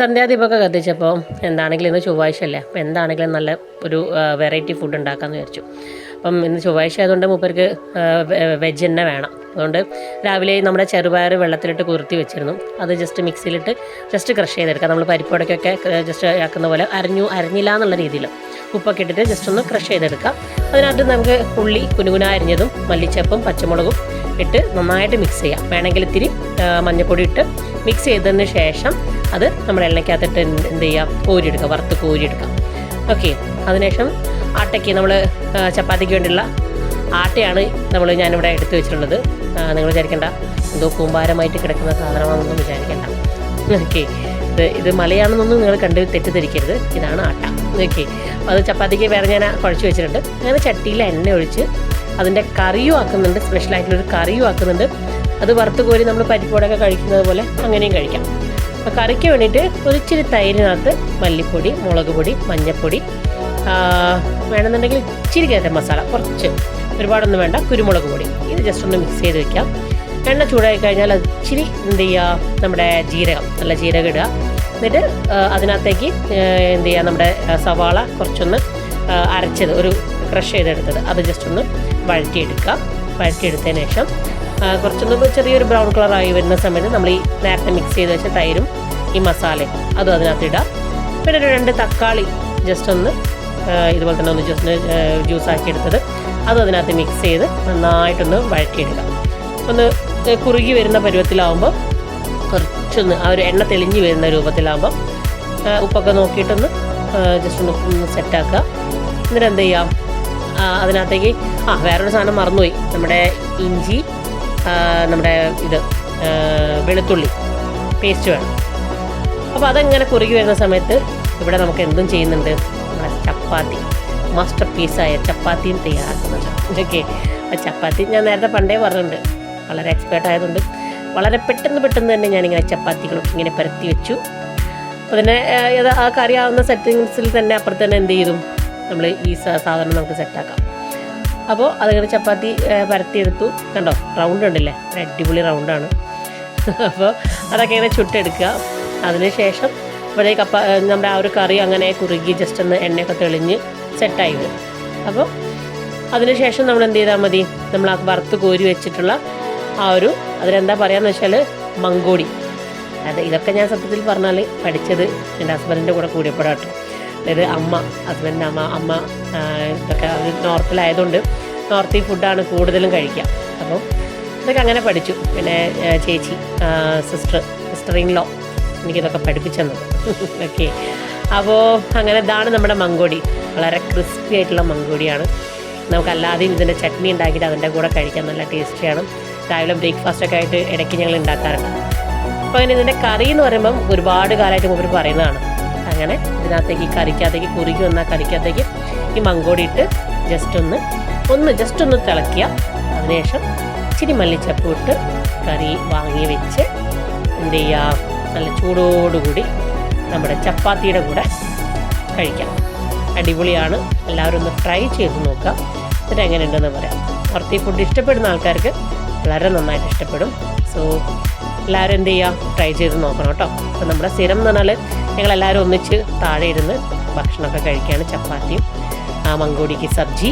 സന്ധ്യാദീപമൊക്കെ കത്തിച്ചപ്പോൾ എന്താണെങ്കിലും ഇന്ന് ചൊവ്വാഴ്ച അല്ലേ അപ്പോൾ എന്താണെങ്കിലും നല്ല ഒരു വെറൈറ്റി ഫുഡ് ഉണ്ടാക്കാമെന്ന് വിചാരിച്ചു. അപ്പം ഇന്ന് ചൊവ്വാഴ്ച ആയതുകൊണ്ട് മൂപ്പർക്ക് വെജ് തന്നെ വേണം. അതുകൊണ്ട് രാവിലെ നമ്മുടെ ചെറുപയർ വെള്ളത്തിലിട്ട് കുതിർത്തി വെച്ചിരുന്നു. അത് ജസ്റ്റ് മിക്സിയിലിട്ട് ജസ്റ്റ് ക്രഷ് ചെയ്തെടുക്കാം. നമ്മൾ പരിപ്പുടക്കൊക്കെ ജസ്റ്റ് ആക്കുന്ന പോലെ അരഞ്ഞു അരിഞ്ഞില്ല എന്നുള്ള രീതിയിൽ ഉപ്പൊക്കെ ഇട്ടിട്ട് ജസ്റ്റ് ഒന്ന് ക്രഷ് ചെയ്തെടുക്കാം. അതിനകത്ത് നമുക്ക് ഉള്ളി കുനുകുന അരിഞ്ഞതും മല്ലിച്ചപ്പും പച്ചമുളകും ഇട്ട് നന്നായിട്ട് മിക്സ് ചെയ്യാം. വേണമെങ്കിൽ ഇത്തിരി മഞ്ഞൾപ്പൊടി ഇട്ട് മിക്സ് ചെയ്തതിന് ശേഷം അത് നമ്മൾ എണ്ണയ്ക്കകത്തിട്ട് എന്ത് ചെയ്യാം? കോരിയെടുക്കുക വറുത്ത് കോരിയെടുക്കാം. ഓക്കെ അതിനുശേഷം ആട്ടയ്ക്ക് നമ്മൾ ചപ്പാത്തിക്ക് വേണ്ടിയുള്ള ആട്ടയാണ് നമ്മൾ ഞാനിവിടെ എടുത്തു വെച്ചിട്ടുള്ളത്. നിങ്ങൾ വിചാരിക്കേണ്ട. എന്തോ കൂമ്പാരമായിട്ട് കിടക്കുന്ന സാധനമാണെന്നൊന്നും വിചാരിക്കേണ്ട. ഓക്കെ ഇത് ഇത് മലയാണെന്നൊന്നും നിങ്ങൾ കണ്ട് തെറ്റിദ്ധരിക്കരുത്. ഇതാണ് ആട്ട. ഓക്കെ അത് ചപ്പാത്തിക്ക് വേറെ ഞാൻ കുഴച്ച് വെച്ചിട്ടുണ്ട്. അങ്ങനെ ചട്ടിയിൽ എണ്ണ ഒഴിച്ച് അതിന്റെ കറിയും ആക്കുന്നുണ്ട്. സ്പെഷ്യലായിട്ടുള്ളൊരു കറിയും ആക്കുന്നുണ്ട്. അത് വറുത്ത് കോരി നമ്മൾ പരിപ്പോടൊക്കെ കഴിക്കുന്നത് പോലെ അങ്ങനെയും കഴിക്കാം. അപ്പോൾ കറിക്ക് വേണ്ടിയിട്ട് ഒരിച്ചിരി തൈരിനകത്ത് മല്ലിപ്പൊടി മുളക് പൊടി മഞ്ഞൾപ്പൊടി വേണമെന്നുണ്ടെങ്കിൽ ഇച്ചിരി ഗരം മസാല കുറച്ച്. ഒരുപാടൊന്നും വേണ്ട കുരുമുളക് പൊടി. ഇത് ജസ്റ്റ് ഒന്ന് മിക്സ് ചെയ്ത് വെക്കാം. എണ്ണ ചൂടായി കഴിഞ്ഞാൽ അത് ഇച്ചിരി എന്ത് ചെയ്യുക നമ്മുടെ ജീരകം നല്ല ജീരകം ഇടുക. എന്നിട്ട് അതിനകത്തേക്ക് എന്ത് ചെയ്യുക നമ്മുടെ സവാള കുറച്ചൊന്ന് അരച്ചത് ഒരു ക്രഷ് ചെയ്തെടുത്തത്. അത് ജസ്റ്റ് ഒന്ന് വഴറ്റിയെടുക്കുക. വഴറ്റിയെടുത്തതിന് ശേഷം ആ, കുറച്ചൊന്ന് ചെറിയൊരു ബ്രൗൺ കളർ ആയി വരുന്ന സമയത്ത് നമ്മൾ ഈ നേരത്തെ മിക്സ് ചെയ്ത് വെച്ച തൈരും ഈ മസാലയും അതും അതിനകത്ത് ഇടാം. പിന്നെ ഒരു രണ്ട് തക്കാളി ജസ്റ്റ് ഒന്ന് ഇതുപോലെ തന്നെ ഒന്ന് ജസ്റ്റ് ജ്യൂസാക്കി എടുത്തത്. അതും അതിനകത്ത് മിക്സ് ചെയ്ത് നന്നായിട്ടൊന്ന് വഴറ്റിയെടുക്കാം. ഒന്ന് കുറുകി വരുന്ന പരുവത്തിലാവുമ്പോൾ കുറച്ചൊന്ന് ആ ഒരു എണ്ണ തെളിഞ്ഞ് വരുന്ന രൂപത്തിലാവുമ്പോൾ ആ, ഉപ്പൊക്കെ നോക്കിയിട്ടൊന്ന് ജസ്റ്റ് ഒന്ന് ഒന്ന് സെറ്റാക്കുക എന്നിട്ട് എന്ത് ചെയ്യാം? അതിനകത്തേക്ക് ആ വേറൊരു സാധനം മറന്നുപോയി. നമ്മുടെ ഇഞ്ചി നമ്മുടെ ഇത് വെളുത്തുള്ളി പേസ്റ്റ് വേണം. അപ്പോൾ അതങ്ങനെ കുറുകി വരുന്ന സമയത്ത് ഇവിടെ നമുക്ക് എന്തും ചെയ്യുന്നുണ്ട്? നമ്മുടെ ചപ്പാത്തി മാസ്റ്റർ പീസായ ചപ്പാത്തിയും തയ്യാറാക്കുന്നുണ്ട്. ഓക്കെ അപ്പോൾ ചപ്പാത്തി ഞാൻ നേരത്തെ പണ്ടേ പറഞ്ഞിട്ടുണ്ട്. വളരെ എക്സ്പേർട്ട് ആയതുകൊണ്ട് വളരെ പെട്ടെന്ന് പെട്ടെന്ന് തന്നെ ഞാനിങ്ങനെ ചപ്പാത്തികളൊക്കെ ഇങ്ങനെ പരത്തി വെച്ചു. അപ്പോൾ തന്നെ ആ, കറിയാവുന്ന സെറ്റിങ്സിൽ തന്നെ അപ്പുറത്തന്നെ എന്ത് ചെയ്തു നമ്മൾ ഈ സാധനം നമുക്ക് സെറ്റാക്കാം അപ്പോൾ അതങ്ങനെ ചപ്പാത്തി പരത്തിയെടുത്തു. കണ്ടോ? റൗണ്ട് ഉണ്ടല്ലേ? ഒരു അടിപൊളി റൗണ്ടാണ് അപ്പോൾ അതൊക്കെ ഇങ്ങനെ ചുട്ടെടുക്കുക. അതിനുശേഷം ഇവിടെ കപ്പ നമ്മുടെ ആ ഒരു കറി അങ്ങനെ കുറുകി ജസ്റ്റ് ഒന്ന് എണ്ണയൊക്കെ തെളിഞ്ഞ് സെറ്റായി വരും. അപ്പോൾ അതിനുശേഷം നമ്മൾ എന്ത് ചെയ്താൽ മതി? നമ്മൾ ആ വറുത്ത് കോരി വെച്ചിട്ടുള്ള ആ ഒരു അതിനെന്താ എന്ന് വെച്ചാൽ മങ്കോടി. അത് ഇതൊക്കെ ഞാൻ സത്യത്തിൽ പറഞ്ഞാൽ പഠിച്ചത് എന്റെ ഹസ്ബൻഡിന്റെ കൂടെ കൂടിയപ്പോഴാട്ടോ അതായത് അമ്മ ഹസ്ബൻഡിന്റെ അമ്മ അമ്മ ഇതൊക്കെ അത് നോർത്തിലായതുകൊണ്ട് നോർത്തി ഫുഡാണ് കൂടുതലും കഴിക്കുക. അപ്പോൾ ഇതൊക്കെ അങ്ങനെ പഠിച്ചു. പിന്നെ ചേച്ചി സിസ്റ്റർ സിസ്റ്റർ ഇൻ ലോ എനിക്കിതൊക്കെ പഠിപ്പിച്ചു തന്നത് ഓക്കെ അപ്പോൾ അങ്ങനെ ഇതാണ് നമ്മുടെ മങ്കോടി. വളരെ ക്രിസ്പി ആയിട്ടുള്ള മങ്കോടിയാണ്. നമുക്കല്ലാതെയും ഇതിന്റെ ചട്നി ഉണ്ടാക്കിയിട്ട് അതിന്റെ കൂടെ കഴിക്കാൻ നല്ല ടേസ്റ്റിയാണ്. രാവിലെ ബ്രേക്ക്ഫാസ്റ്റൊക്കെ ആയിട്ട് ഇടയ്ക്ക് ഞങ്ങൾ ഉണ്ടാക്കാറുണ്ട്. അപ്പോൾ അങ്ങനെ ഇതിന്റെ കറി എന്ന് പറയുമ്പം ഒരുപാട് കാലമായിട്ട് മുമ്പ് പറയുന്നതാണ്. അങ്ങനെ ഇതിനകത്തേക്ക് ഈ കറിക്കകത്തേക്ക് കുറുകി വന്ന കറിക്കകത്തേക്ക് ഈ മങ്കോടി ഇട്ട് ജസ്റ്റ് ഒന്ന് ഒന്ന് ജസ്റ്റ് ഒന്ന് തിളക്കുക അതിനുശേഷം ഇച്ചിരി മല്ലിച്ചപ്പ് ഇട്ട് കറി വാങ്ങി വെച്ച് എന്ത് ചെയ്യുക നല്ല ചൂടോടുകൂടി നമ്മുടെ ചപ്പാത്തിയുടെ കൂടെ കഴിക്കാം. അടിപൊളിയാണ്. എല്ലാവരും ഒന്ന് ട്രൈ ചെയ്ത് നോക്കുക. എന്നിട്ട് എങ്ങനെയുണ്ടെന്ന് പറയാം. പുറത്ത് ഫുഡ് ഇഷ്ടപ്പെടുന്ന ആൾക്കാർക്ക് വളരെ നന്നായിട്ട് ഇഷ്ടപ്പെടും. സോ എല്ലാവരും എന്ത് ചെയ്യുക ട്രൈ ചെയ്ത് നോക്കണം കേട്ടോ. അപ്പോൾ നമ്മുടെ സ്ഥിരം എന്ന് പറഞ്ഞാൽ ഞങ്ങളെല്ലാവരും ഒന്നിച്ച് താഴെ ഇരുന്ന് ഭക്ഷണമൊക്കെ കഴിക്കുകയാണ്. ചപ്പാത്തിയും മങ്കോടിക്ക് സബ്ജി